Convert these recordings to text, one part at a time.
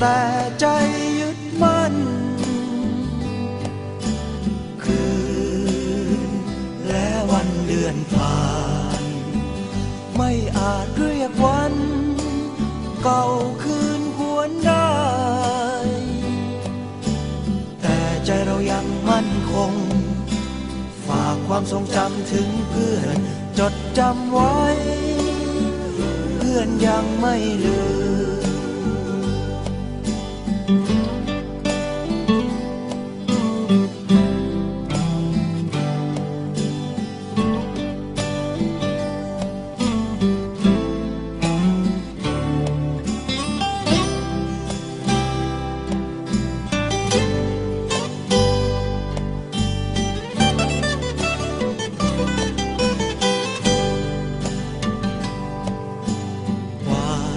แต่ใจยึดมั่น คืนและวันเดือนผ่าน ไม่อาจเรียกวัน เก่าคืนหวนได้ แต่ใจเรายังมั่นคง ฝากความทรงจำถึงเพื่อน จดจำไว้ เพื่อนยังไม่ลืม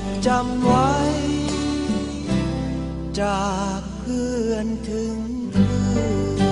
ดจำไว้ จากเพื่อนถึงเพื่อน